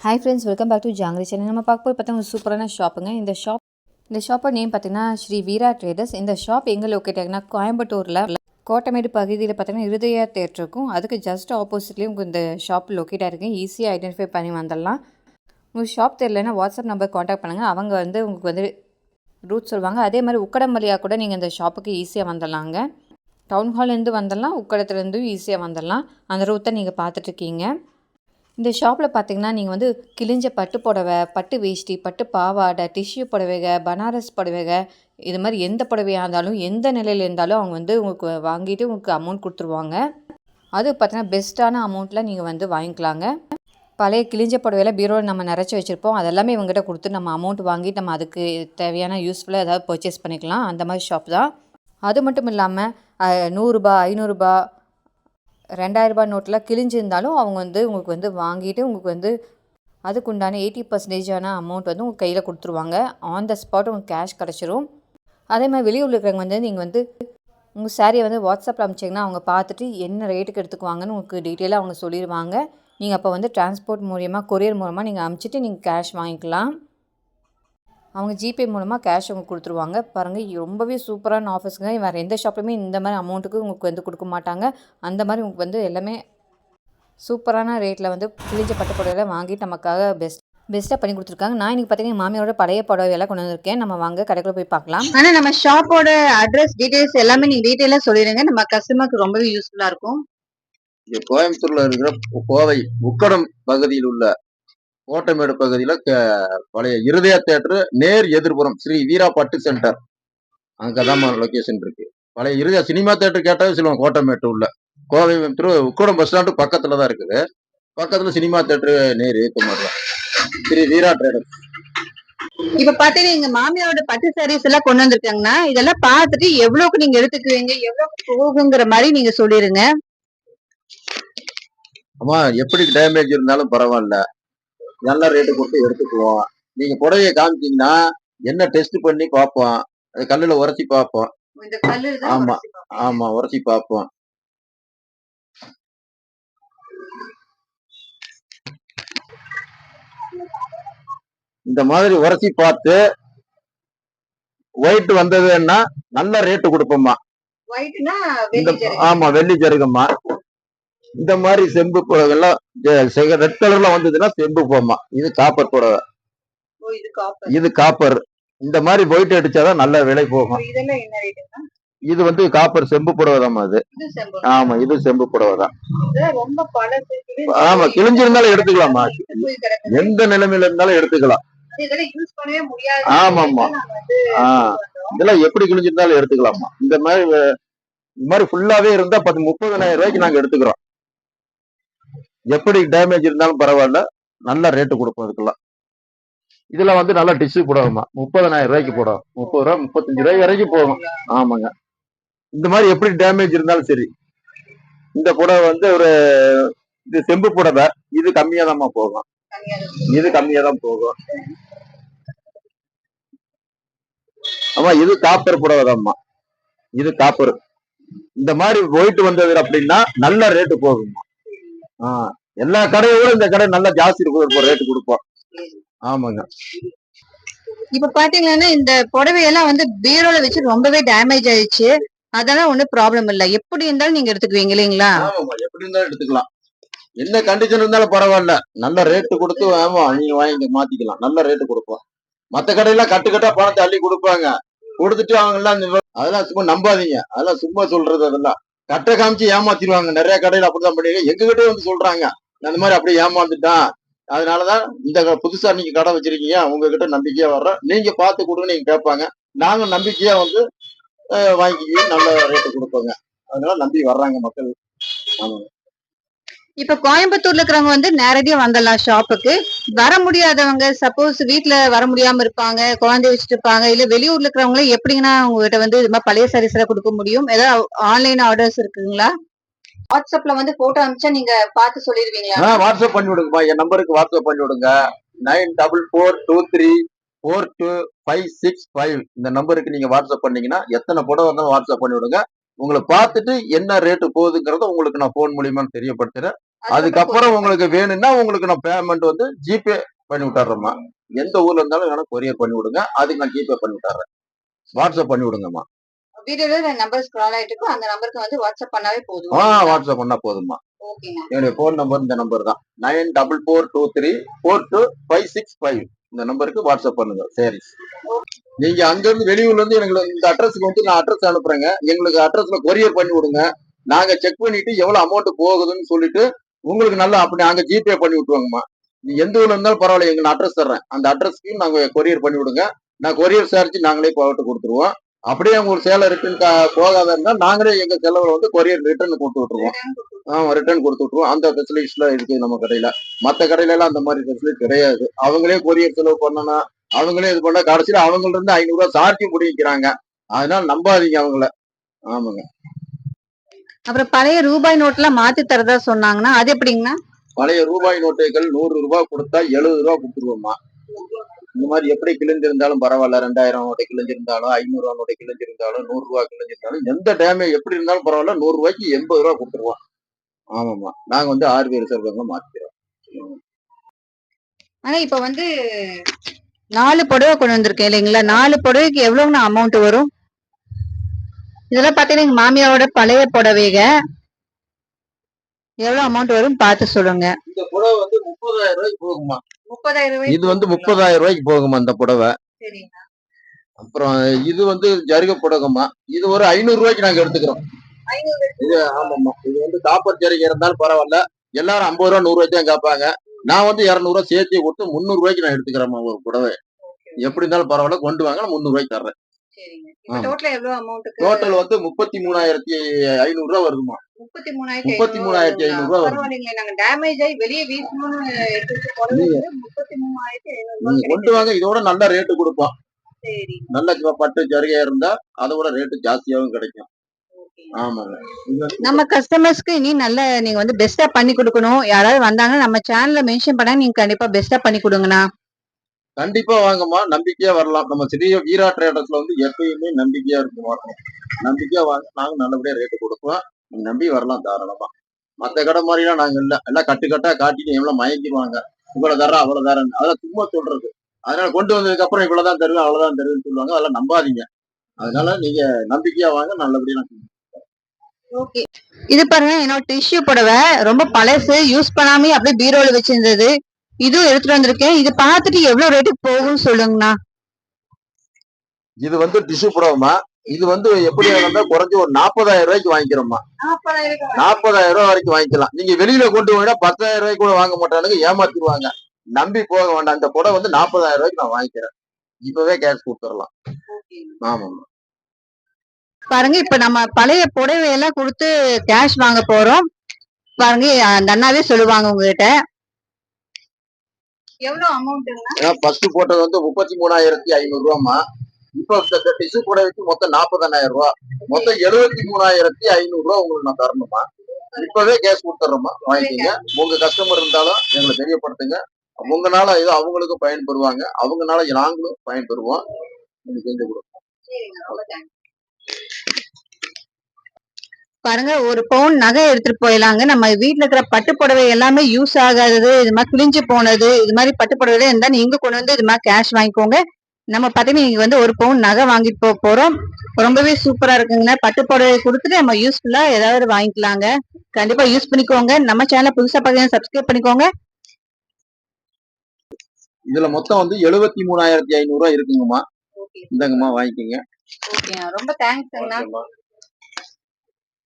Hi friends welcome back to Jangiri channel நம்ம பார்க்க போய் பார்த்தீங்கன்னா ஒரு சூப்பரான ஷாப்புங்க இந்த ஷாப் இந்த ஷாப்போட நேம் பார்த்தீங்கன்னா ஸ்ரீ வீரா ட்ரேடர்ஸ் இந்த ஷாப் எங்கே லொக்கேட் ஆகுனா கோயம்புத்தூரில் கோட்டமேடு பகுதியில் பார்த்தீங்கன்னா இருதய தேட்டருக்கும் அதுக்கு ஜஸ்ட் ஆப்போசிட்லேயும் உங்களுக்கு இந்த ஷாப் லொக்கேட் ஆகிருக்கு ஈஸியாக ஐடென்டிஃபை பண்ணி வந்துடலாம். உங்கள் ஷாப் தெரியலனா வாட்ஸ்அப் நம்பர் காண்டாக்ட் பண்ணுங்கள் அவங்க வந்து உங்களுக்கு வந்து ரூட் சொல்லுவாங்க. அதே மாதிரி உக்கடம் வழியாக கூட நீங்கள் இந்த ஷாப்புக்கு ஈஸியாக வந்துடலாங்க. டவுன் ஹால்லேருந்து வந்துடலாம். உக்கடத்துலேருந்து ஈஸியாக வந்துடலாம். அந்த ரூட்டை நீங்கள் பார்த்துட்ருக்கீங்க இந்த ஷாப்பில் பார்த்தீங்கன்னா நீங்கள் வந்து கிழிஞ்ச பட்டு புடவை பட்டு வேஷ்டி பட்டு பாவாடை டிஷ்யூ புடவைக பனாரஸ் புடவைக இது மாதிரி எந்த புடவையாக இருந்தாலும் எந்த நிலையில் இருந்தாலும் அவங்க வந்து உங்களுக்கு வாங்கிட்டு உங்களுக்கு அமௌண்ட் கொடுத்துருவாங்க. அது பார்த்தீங்கன்னா பெஸ்ட்டான அமௌண்ட்டில் நீங்கள் வந்து வாங்கிக்கலாங்க. பழைய கிழிஞ்ச புடவையில் பீரோவில் நம்ம நிறச்சி வச்சுருப்போம். அதெல்லாமே இவங்ககிட்ட கொடுத்து நம்ம அமௌண்ட் வாங்கி நம்ம அதுக்கு தேவையான யூஸ்ஃபுல்லாக ஏதாவது பர்ச்சேஸ் பண்ணிக்கலாம். அந்த மாதிரி ஷாப் தான். அது மட்டும் இல்லாமல் நூறுரூபா ஐநூறுரூபா ரெண்டாயிரரூபா நோட்டில் கிழிஞ்சிருந்தாலும் அவங்க வந்து உங்களுக்கு வந்து வாங்கிட்டு உங்களுக்கு வந்து அதுக்குண்டான எயிட்டி பர்சன்டேஜான அமௌண்ட் வந்து உங்கள் கையில் கொடுத்துருவாங்க. ஆன் த ஸ்பாட் உங்களுக்கு கேஷ் கிடச்சிரும். அதே மாதிரி வெளியூரில் இருக்கிறவங்க வந்து நீங்கள் வந்து உங்கள் சாரியை வந்து வாட்ஸ்அப்பில் அனுப்பிச்சிங்கன்னா அவங்க பார்த்துட்டு என்ன ரேட்டுக்கு எடுத்துக்குவாங்கன்னு உங்களுக்கு டீட்டெயிலாக அவங்க சொல்லிடுவாங்க நீங்கள் அப்போ வந்து டிரான்ஸ்போர்ட் மூலியமாக கொரியர் மூலமாக நீங்கள் அனுப்பிச்சிட்டு நீங்கள் கேஷ் வாங்கிக்கலாம். அவங்க ஜிபே மூலமாக கேஷ் அவங்க கொடுத்துருவாங்க. பாருங்கள் ரொம்பவே சூப்பரான ஆஃபர்ஸுங்க வேறு எந்த ஷாப்லையுமே இந்த மாதிரி அமௌண்ட்டுக்கு உங்களுக்கு வந்து கொடுக்க மாட்டாங்க. அந்த மாதிரி உங்களுக்கு வந்து எல்லாமே சூப்பரான ரேட்டில் வந்து கிழிஞ்ச பட்டு புடவையில் வாங்கி நமக்காக பெஸ்ட் பெஸ்ட்டாக பண்ணி கொடுத்துருக்காங்க. நான் இன்றைக்கி பார்த்தீங்கன்னா மாமியோட பழைய புடவையெல்லாம் கொண்டு வந்திருக்கேன். நம்ம வாங்க கடைக்குள்ள போய் பார்க்கலாம். ஆனா நம்ம ஷாப்போட அட்ரஸ் டீடைல்ஸ் எல்லாமே நீங்க டீடைலா சொல்லிடுங்க. நம்ம கஸ்டமருக்கு ரொம்பவே யூஸ்ஃபுல்லா இருக்கும். இங்க கோயம்புத்தூர்ல இருக்கிற கோவை உக்கடம் பகுதியில் உள்ள கோட்டமேடு பகுதியில பழைய இருதய தேட்டர் நேர் எதிர்புறம் ஸ்ரீ வீரா பட்டு சென்டர் அங்கதான் லொகேஷன் இருக்கு. பழைய இருதய சினிமா தேட்டர் கேட்டாவே சொல்லுவாங்க கோட்டமேட்டு உள்ள. கோவை திரு உக்கடம் பஸ் ஸ்டாண்டு பக்கத்துல தான் இருக்குது. பக்கத்துல சினிமா தேட்டர் நேர் மாதிரி ஸ்ரீ வீரா ட்ரேடர் இப்ப பாத்தீங்கன்னா எங்க மாமியாரோட பட்டு சாரீஸ் எல்லாம் கொண்டு வந்திருக்காங்கன்னா இதெல்லாம் பார்த்துட்டு எவ்வளவுக்கு நீங்க எடுத்துக்குவீங்க எவ்வளவுக்கு போகுங்கிற மாதிரி நீங்க சொல்லிருங்க. அம்மா எப்படி டேமேஜ் இருந்தாலும் பரவாயில்ல. நல்ல ரேட்டு கொடுத்து எடுத்துக்குவோம். நீங்க புடவைய காமிச்சீங்கன்னா என்ன டெஸ்ட் பண்ணி பார்ப்போம். அது கல்லுல உரைச்சி பார்ப்போம். ஆமா. ஆமா உரைச்சி பார்ப்போம். இந்த மாதிரி உரைச்சி பார்த்து ஒயிட் வந்ததுன்னா நல்ல ரேட்டு கொடுப்போம்மா. ஆமா வெள்ளி ஜருகம்மா. இந்த மாதிரி செம்பு புடவைலாம் ரெட் கலர்ல வந்ததுன்னா செம்பு போமா இது காப்பர் புடவை. இது காப்பர் இந்த மாதிரி ஒயிட் அடிச்சாதான் நல்ல விலை போகும். இது வந்து காப்பர் செம்பு புடவை தான் அது ஆமா இது செம்பு புடவை தான் இதெல்லாம் ரொம்ப பழசு ஆமா கிழிஞ்சிருந்தாலும் எடுத்துக்கலாமா. எந்த நிலைமையில இருந்தாலும் எடுத்துக்கலாம். நாங்க வந்து ஆஹ் இதெல்லாம் எப்படி கிழிஞ்சிருந்தாலும் எடுத்துக்கலாமா இந்த மாதிரி இந்த மாதிரி ஃபுல்லாவே இருந்தா பத்து முப்பதனாயிரம் ரூபாய்க்கு நாங்க எடுத்துக்கிறோம். எப்படி டேமேஜ் இருந்தாலும் பரவாயில்ல நல்ல ரேட்டு கொடுப்போம் இதுக்கெல்லாம் இதுல வந்து நல்ல டிஷ்யூ புடவைமா முப்பதனாயிரம் ரூபாய்க்கு புடவை முப்பது ரூபா முப்பத்தஞ்சு ரூபாய் வரைக்கும் போகும் ஆமாங்க. இந்த மாதிரி எப்படி டேமேஜ் இருந்தாலும் சரி. இந்த புடவை வந்து ஒரு இது செம்பு புடவை. இது கம்மியா போகும். இது கம்மியா தான் போகும். ஆமா இது காப்பர் புடவைதாம்மா இது காப்பர் இந்த மாதிரி போயிட்டு வந்தது அப்படின்னா நல்ல ரேட்டு போகும்மா. ஆ. எல்லா கடையை விட இந்த கடை நல்லா ஜாஸ்தி இருக்கும் ரேட்டு கொடுப்போம். ஆமாங்க. இப்ப பாத்தீங்கன்னா இந்த புடவையெல்லாம் வந்து பீரோல வச்சு ரொம்பவே டேமேஜ் ஆயிடுச்சு. அதெல்லாம் ஒண்ணும் ப்ராப்ளம் இல்ல. எப்படி இருந்தாலும் நீங்க எடுத்துக்குவீங்க இல்லைங்களா? எப்படி இருந்தாலும் எடுத்துக்கலாம். என்ன கண்டிஷன் இருந்தாலும் பரவாயில்ல. நல்ல ரேட்டு கொடுத்து ஆமா நீங்க வாங்கி மாத்திக்கலாம். நல்ல ரேட்டு கொடுப்போம். மத்த கடையில கட்டு கட்டா பணத்தை அள்ளி கொடுப்பாங்க. கொடுத்துட்டு அவங்க எல்லாம் அதெல்லாம் சும்மா நம்பாதீங்க. அதெல்லாம் சும்மா சொல்றது அதெல்லாம். கட்டை காமிச்சு ஏமாத்திடுவாங்க. நிறைய கடையில அப்படிதான் பண்ணி எங்க கிட்டே வந்து சொல்றாங்க. நான் இந்த மாதிரி அப்படியே ஏமாந்துட்டான். அதனாலதான் இந்த க- புதுசா நீங்க கடை வச்சிருக்கீங்க உங்ககிட்ட நம்பிக்கையா வர்றோம் நீங்க பார்த்து கொடுங்க நீங்க கேட்பாங்க. நாங்க நம்பிக்கையா வந்து அஹ், வாங்கிக்கி நல்ல ரேட்டு கொடுப்போங்க. அதனால நம்பி வர்றாங்க மக்கள். ஆமாங்க. இப்ப கோயம்புத்தூர்ல இருக்கிறவங்க வந்து நேரடியா வந்துடலாம் ஷாப்புக்கு வர முடியாதவங்க சப்போஸ் வீட்டுல வர முடியாம இருப்பாங்க குழந்தை வச்சுட்டு இருப்பாங்க இல்ல வெளியூர்ல இருக்கிறவங்கள எப்படிங்கன்னா உங்ககிட்ட வந்து இது மாதிரி பழைய சாரீஸ் எல்லாம் கொடுக்க முடியும்? ஏதாவது ஆன்லைன் ஆர்டர்ஸ் இருக்குங்களா? வாட்ஸ்அப்ல வந்து போட்டோ அனுப்பிச்சா நீங்க பார்த்து சொல்லிடுவீங்களா? ஆ வாட்ஸ்அப் பண்ணி விடுங்கப்பா. என் நம்பருக்கு வாட்ஸ்அப் பண்ணி விடுங்க. Nine double four two three four two five six five. இந்த நம்பருக்கு நீங்க வாட்ஸ்அப் பண்ணீங்கன்னா எத்தனை புடவை வந்தாலும் வாட்ஸ்அப் பண்ணி விடுங்க. உங்களை பார்த்துட்டு என்ன ரேட்டு போகுதுங்கிறத உங்களுக்கு நான் ஃபோன் மூலியமா தெரியப்படுத்துறேன். அதுக்கப்புறம் உங்களுக்கு வேணும்னா உங்களுக்கு நான் பேமெண்ட் வந்து ஜிபே பண்ணி விட்டுறேம்மா. எந்த ஊர்ல இருந்தாலும் வேணா கொரியர் பண்ணி விடுங்க. அதுக்கு நான் ஜிபே பண்ணி விட்டுறேன். வாட்ஸ்அப் பண்ணி விடுங்கம்மா. வீடியோல நம்பர் ஸ்க்ரால் ஆயிட்டு இருக்கும் அந்த நம்பருக்கு வந்து வாட்ஸ்அப் பண்ணாவே போதும். ஆ வாட்ஸ்அப் பண்ணா ஓகேங்க என்னுடைய ஃபோன் நம்பர் இந்த நம்பர் தான். Nine double four two three four two five six five இந்த நம்பருக்கு வாட்ஸ்அப் பண்ணுங்க. சரி. நீங்க அங்க இருந்து வெளியூர்ல இருந்து எனக்கு இந்த அட்ரஸ்க்கு வந்து நான் அட்ரஸ் அனுப்புறேங்க. எங்களுக்கு அட்ரஸ்ல கொரியர் பண்ணி விடுங்க. நாங்க செக் பண்ணிட்டு எவ்வளவு அமௌண்ட் போகுதுன்னு சொல்லிட்டு உங்களுக்கு நல்லா அப்படி நாங்க ஜிபே பண்ணி விட்டுருவாங்கம்மா. நீ எந்த ஊர்ல இருந்தாலும் பரவாயில்ல எங்க நான் அட்ரஸ் தர்றேன். அந்த அட்ரஸ்க்கு நாங்க கொரியர் பண்ணி விடுங்க. நான் கொரியர் சார்ஜ் நாங்களே போட்டு கொடுத்துருவோம். அப்படியே உங்களுக்கு சேலை ரிட்டர்ன் போகாத இருந்தா நாங்களே எங்க செலவுல வந்து கொரியர் ரிட்டர்ன் கொடுத்து விட்டுருவோம். ஆமா ரிட்டர்ன் கொடுத்து விட்டுருவோம். அந்த ஃபெசிலிட்டிஸ் எல்லாம் இருக்கு நம்ம கடையில. மத்த கடையில எல்லாம் அந்த மாதிரி ஃபெசிலிட்டி கிடையாது. அவங்களே கொரியர் செலவு பண்ணணும் அவங்களே இது பண்ணா கடைசியில அவங்கள்ட்ட இருந்து ஐநூறு ரூபாய் சார்ஜ் முடிக்கிறாங்க அதனால நம்பாதீங்க அவங்கள. ஆமாங்க. அப்புறம் பழைய ரூபாய் நோட்லாம் மாத்தி தரதா சொன்னாங்கன்னா அது எப்படிங்கண்ணா? பழைய ரூபாய் நோட்டுகள் நூறு ரூபாய் கொடுத்தா எழுபது ரூபாய் கொடுத்துருவோம்மா. இந்த மாதிரி எப்படி கிழிஞ்சிருந்தாலும் பரவாயில்ல ரெண்டாயிரம் நோட்டை கிழிஞ்சிருந்தாலும் ஐநூறு ரூபா நோட்டை கிழிஞ்சிருந்தாலும் நூறு ரூபாய் கிழிஞ்சிருந்தாலும் எந்த டேமேஜ் எப்படி இருந்தாலும் பரவாயில்ல நூறு ரூபாய்க்கு எண்பது ரூபாய் கொடுத்துருவோம் ஆமாம்மா. நாங்க வந்து ஆறு பேர் சேர்ந்தவங்க மாத்திக்கிறோம். ஆனா இப்ப வந்து நாலு புடவை கொண்டு வந்திருக்கேன் இல்லைங்களா? நாலு புடவைக்கு எவ்வளவுண்ணா அமௌண்ட் வரும்? இதெல்லாம் பாத்தீங்கன்னா எங்க மாமியாரோட பழைய புடவைக எவ்வளவு அமௌண்ட் வரும்? பார்த்து சொல்லுங்க. இந்த புடவை வந்து முப்பதாயிரம் ரூபாய்க்கு போகுமா முப்பதாயிரம் இது வந்து முப்பதாயிரம் ரூபாய்க்கு போகுமா இந்த புடவை? அப்புறம் இது வந்து ஜருக புடகமா இது ஒரு ஐநூறு ரூபாய்க்கு நாங்க எடுத்துக்கிறோம். இது ஆமாம்மா. இது வந்து காப்பர் ஜரிகை இருந்தாலும் பரவாயில்ல. எல்லாரும் ஐம்பது ரூபா நூறு ரூபாய்க்கு தான் கேட்பாங்க நான் வந்து இருநூறு ரூபாய் சேர்த்து கொடுத்து முந்நூறு ரூபாய்க்கு நான் எடுத்துக்கிறேம்மா ஒரு புடவை. எப்படி இருந்தாலும் பரவாயில்ல. கொண்டு வாங்க நான் முந்நூறு ரூபாய்க்கு தர்றேன். டோட்டல் வந்து முப்பத்தி மூணாயிரத்தி ஐநூறு ரூபா வருதுமா முப்பத்தி மூணாயிரத்தி முப்பத்தி மூணாயிரத்தி ஐநூறு ரூபா வரும் பரவாயில்லைங்களே நாங்க டேமேஜ் ஆகி வெளியே வீசணும்னு முப்பத்தி மூணாயிரத்தி ஐநூறு ரூபாய் கொண்டு வாங்க இதோட நல்ல ரேட்டு கொடுப்போம். நல்ல பட்டு ஜரிகையா இருந்தா அதோட ரேட்டு ஜாஸ்தியாகவும் கிடைக்கும். நம்ம கஸ்டமர்ஸ்க்கு இனி நல்ல நீங்க வந்து பெஸ்டா பண்ணி கொடுக்கணும். யாராவது வந்தாங்கன்னா நம்ம சேனல்ல மென்ஷன் பண்ணா நீங்க கண்டிப்பா பெஸ்டா பண்ணி கொடுங்கண்ணா. கண்டிப்பா வாங்கம்மா. நம்பிக்கையா வரலாம். நம்ம சிறிய வீரா ட்ரேடர்ஸ்ல வந்து எப்பயுமே நம்பிக்கையா இருக்குமா நம்பிக்கையா வாங்க நாங்க நல்லபடியா ரேட்டு கொடுப்போம். நீங்க நம்பி வரலாம் தாராளமா. மத்த கடை மாதிரிலாம் நாங்க இல்ல. எல்லாம் கட்டு கட்டா காட்டிட்டு எவ்வளவு மயங்கிடுவாங்க. இவ்வளவு தரேன் அவ்வளவு தரேன் அதெல்லாம் சும்மா சொல்றது. அதனால கொண்டு வந்ததுக்கு அப்புறம் இவ்வளவுதான் தருவேன் அவ்வளவுதான் தருவேன்னு சொல்லுவாங்க. அதெல்லாம் நம்பாதீங்க. அதனால நீங்க நம்பிக்கையா வாங்க நல்லபடியா நான் ஓகே. இது பாருங்க என்னோட டிஷ்யூ புடவை ரொம்ப பழசு யூஸ் பண்ணாமே அப்படியே பீரோல வச்சிருந்தது. இதுவும் எடுத்துட்டு வந்திருக்கேன். இது பார்த்துட்டு எவ்வளவு ரேட்டுக்கு போகும்னு சொல்லுங்கண்ணா. இது வந்து டிஷ்யூ புடவைமா இது வந்து எப்படி இருந்தா குறைஞ்சு ஒரு நாற்பதாயிரம் ரூபாய்க்கு வாங்கிக்கிறோம்மா. நாற்பதாயிரம் ரூபாய். வரைக்கும் வாங்கிக்கலாம். நீங்க வெளியில கொண்டு போனா பத்தாயிரம் ரூபாய்க்கு கூட வாங்க மாட்டானுங்க ஏமாத்திடுவாங்க. நம்பி போக வேண்டாம். இந்த புடவை வந்து நாற்பதாயிரம் ரூபாய்க்கு நான் வாங்கிக்கிறேன். இப்பவே கேஷ் கொடுத்துடலாம். ஆமாம்மா. பாருங்க இப்ப நம்ம பழைய புடவை எல்லாம் கொடுத்து கேஷ் வாங்க போறோம். பாருங்க அந்த அண்ணாவே சொல்லுவாங்க உங்ககிட்ட. எவ்வளவு ஏன்னா ஃபர்ஸ்ட் போட்டது வந்து முப்பத்தி மூணாயிரத்தி ஐநூறு ரூபாமா இப்போ இந்த டிஷ்யூ புடவைக்கு மொத்தம் நாற்பதாயிரம் ரூபா. மொத்தம் எழுபத்தி மூணாயிரத்தி ஐநூறு ரூபா உங்களுக்கு நான் தரணுமா? இப்பவே கேஷ் கொடுத்துட்றோமா வாங்கிக்கோங்க. உங்க கஸ்டமர் இருந்தாலும் எங்களை தெரியப்படுத்துங்க. உங்களால இது அவங்களுக்கு பயன்பெறுவாங்க அவங்கனால நாங்களும் பயன்பெறுவோம். நீங்க செஞ்சு கொடுப்போம் பாருங்க ஒரு பவுன் நகை எடுத்துட்டு போயிடலாங்க. நம்ம வீட்டுல இருக்கிற பட்டு புடவை எல்லாமே யூஸ் ஆகாதது இது மாதிரி கிழிஞ்சு போனது இது மாதிரி பட்டு புடவை இருந்தா நீங்க கொண்டு வந்து இது மாதிரி கேஷ் வாங்கிக்கோங்க. நம்ம பாத்தீங்கன்னா நீங்க வந்து ஒரு பவுன் நகை வாங்கிட்டு போக போறோம். ரொம்பவே சூப்பரா இருக்குங்க. பட்டு புடவை கொடுத்துட்டு நம்ம யூஸ்ஃபுல்லா ஏதாவது வாங்கிக்கலாங்க. கண்டிப்பா யூஸ் பண்ணிக்கோங்க. நம்ம சேனல் புதுசா பாத்தீங்கன்னா சப்ஸ்கிரைப் பண்ணிக்கோங்க. இதுல மொத்தம் வந்து எழுபத்தி மூணாயிரத்தி ஐநூறு ரூபா இருக்குங்கம்மா. இந்தாங்கம்மா வாங்கிக்கோங்க. ரொம்ப தேங்க்ஸ்